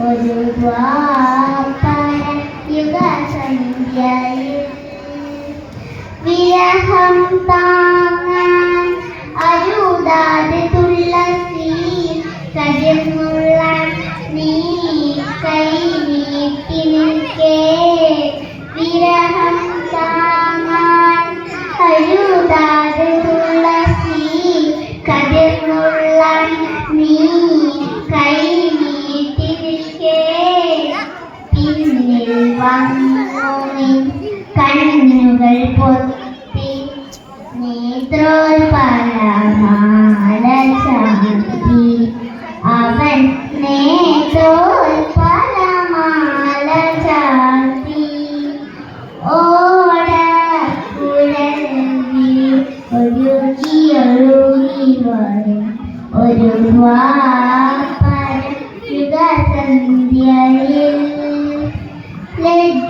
ഒരു ദ്വാപര യുഗ സന്ധ്യയിൽ വന്നുമിൻ കണ്ണുകൾ പൊത്തി നേത്രോൽപലമാല ചാർത്തി അവൻ നേത്രോൽപലമാല ചാർത്തി ഓട കുഴലിൽ ഒഴുകി ഒഴുകി വരും ഒരു വാപ്പരം യുഗസന്ധ്യയിൽ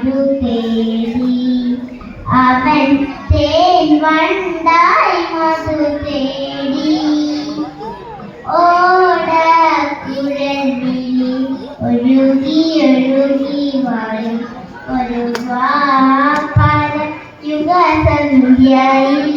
പാടു തേടി അവൻ തേൻ വണ്ടായി മധു തേടി ഓടക്കുഴലിൽ ഒഴുകി ഒഴുകി വരും ഒരു വാപ്പല യുഗസന്ധ്യയിൽ